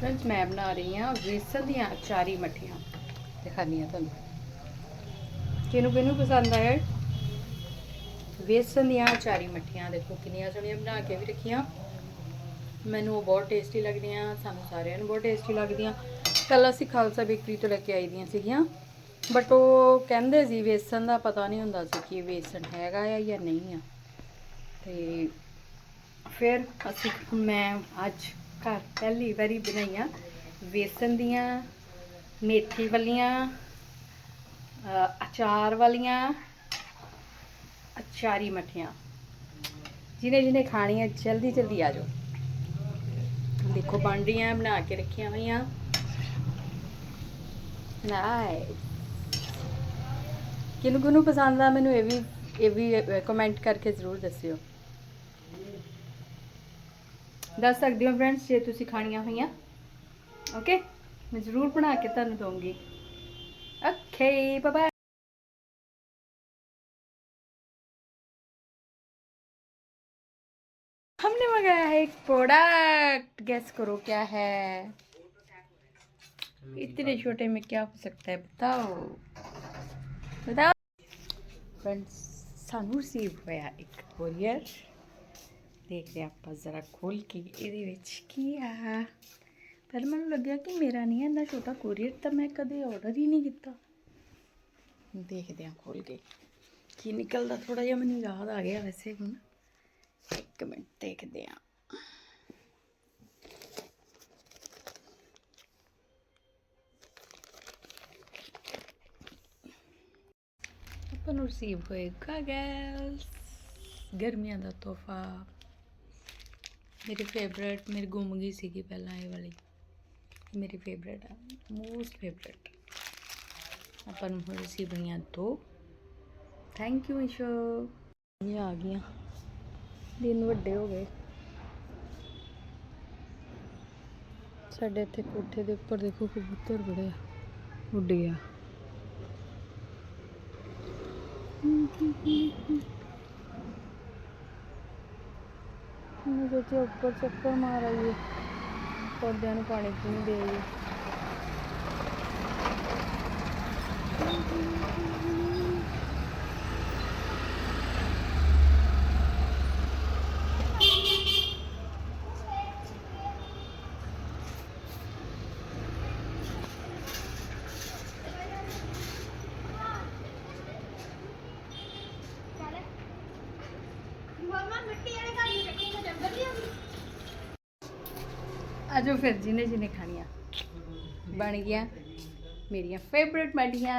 Friends ਮੈਂ ਬਣਾ ਰਹੀ ਹਾਂ, ਵੇਸਣ ਦੀਆਂ ਅਚਾਰੀ ਮੱਠੀਆਂ। ਦਿਖਾਉਂਦੀ ਹਾਂ ਤੁਹਾਨੂੰ। ਕਿਹਨੂੰ ਕਿਹਨੂੰ ਪਸੰਦ ਆਇਆ ਵੇਸਣ ਦੀਆਂ ਅਚਾਰੀ ਮੱਠੀਆਂ। ਦੇਖੋ, ਕਿੰਨੀਆਂ ਸੋਹਣੀਆਂ ਬਣਾ ਕੇ ਵੀ ਰੱਖੀਆਂ। ਮੈਨੂੰ ਉਹ ਬਹੁਤ ਟੇਸਟੀ ਲੱਗਦੀਆਂ, ਸਾਨੂੰ ਸਾਰਿਆਂ ਨੂੰ ਬਹੁਤ ਟੇਸਟੀ ਲੱਗਦੀਆਂ। ਕੱਲ ਅਸੀਂ ਖਾਲਸਾ ਬੇਕਰੀ ਤੋਂ ਲੈ ਕੇ ਆਈ ਦੀਆਂ ਸੀਗੀਆਂ। ਬਟ ਉਹ ਕਹਿੰਦੇ ਸੀ ਵੇਸਣ ਦਾ ਪਤਾ ਨਹੀਂ ਹੁੰਦਾ ਸੀ ਕਿ ਵੇਸਣ ਹੈਗਾ ਆ ਜਾਂ ਨਹੀਂ ਆ। ਤੇ ਫਿਰ ਅਸੀਂ ਮੈਂ ਅੱਜ ਘਰ ਪਹਿਲੀ ਵਾਰੀ ਬਣਾਈਆਂ। ਵੇਸਣ ਦੀਆਂ, ਮੇਥੀ ਵਾਲੀਆਂ ਅਚਾਰ ਵਾਲੀਆਂ, ਅਚਾਰੀ ਮੱਠੀਆਂ। ਜਿਹਨੇ ਜਿਹਨੇ ਖਾਣੀਆਂ, ਜਲਦੀ ਜਲਦੀ ਆ ਜਾਓ। ਦੇਖੋ ਬਣ ਰਹੀਆਂ ਬਣਾ ਕੇ ਰੱਖੀਆਂ ਹੋਈਆਂ। ਨਾਈਸ ਕਿਹਨੂੰ ਕਿਹਨੂੰ ਪਸੰਦ ਆ? ਮੈਨੂੰ ਇਹ ਵੀ ਇਹ ਵੀ ਕਮੈਂਟ ਕਰਕੇ ਜ਼ਰੂਰ ਦੱਸਿਓ। ਦੱਸ ਸਕਦੇ ਹੋ ਫਰੈਂਡਸ ਜੇ ਤੁਸੀਂ ਖਾਣੀਆਂ ਹੋਈਆਂ ਓਕੇ ਮੈਂ ਜ਼ਰੂਰ ਬਣਾ ਕੇ ਤੁਹਾਨੂੰ ਦਊਂਗੀ ਓਕੇ ਬਾਏ ਬਾਏ हमने मंगाया है एक प्रोडक्ट गेस करो क्या है इतने छोटे में क्या हो सकता है बताओ बताओ फ्रेंड्स ਸਾਨੂੰ ਰਿਸੀਵ ਹੋਇਆ ਇੱਕ ਕੋਰੀਅਰ ਦੇਖਦੇ ਹਾਂ ਆਪਾਂ ਜ਼ਰਾ ਖੋਲ ਕੇ ਇਹਦੇ ਵਿੱਚ ਕੀ ਆ। ਪਰ ਮੈਨੂੰ ਲੱਗਿਆ ਕਿ ਮੇਰਾ ਨਹੀਂ ਹੈ, ਇੰਨਾ ਛੋਟਾ ਕੋਰੀਅਰ ਤਾਂ ਮੈਂ ਕਦੇ ਆਰਡਰ ਹੀ ਨਹੀਂ ਕੀਤਾ। ਦੇਖਦੇ ਹਾਂ ਖੋਲ ਕੇ ਕੀ ਨਿਕਲਦਾ ਥੋੜਾ ਜਿਹਾ ਮੈਨੂੰ ਯਾਦ ਆ ਗਿਆ ਵੈਸੇ ਹੁਣ। ਇੱਕ ਮਿੰਟ ਦੇਖਦੇ ਹਾਂ। ਆਪਾਂ ਨੂੰ ਰਿਸੀਵ ਹੋਏਗਾ ਗੈਸ ਗਰਮੀਆਂ ਦਾ ਤੋਹਫਾ। ਮੇਰੀ ਫੇਵਰੇਟ ਮੇਰੀ ਗੁੰਮ ਗਈ ਸੀਗੀ ਪਹਿਲਾਂ ਇਹ ਵਾਲੀ। ਮੇਰੀ ਫੇਵਰੇਟ ਹੈ ਮੋਸਟ ਫੇਵਰੇਟ ਆਪਾਂ ਨੂੰ ਹੁਣ ਰਿਸੀਵ ਹੋਈਆਂ ਦੋ। ਥੈਂਕ ਯੂ ਇਸ਼ੋ ਇਹ ਆ ਗਈਆਂ। ਦਿਨ ਵੱਡੇ ਹੋ ਗਏ। ਸਾਡੇ ਇੱਥੇ ਕੋਠੇ ਦੇ ਉੱਪਰ ਦੇਖੋ ਕਬੂਤਰ ਬੜੇ ਆ, ਉੱਡੇ ਆ। ਮੈਂ ਸੋਚਿਆ ਉੱਪਰ ਚੱਕਰ ਮਾਰ ਆਈਏ ਪੌਦਿਆਂ ਨੂੰ ਪਾਣੀ ਪੂਣੀ ਦੇ ਆਈਏ ਆਜੋ ਫਿਰ ਜਿਹਨੇ ਜਿਹਨੇ ਖਾਣੀਆਂ। ਬਣ ਗਿਆ ਮੇਰੀਆਂ ਫੇਵਰਟ ਮੱਠੀਆਂ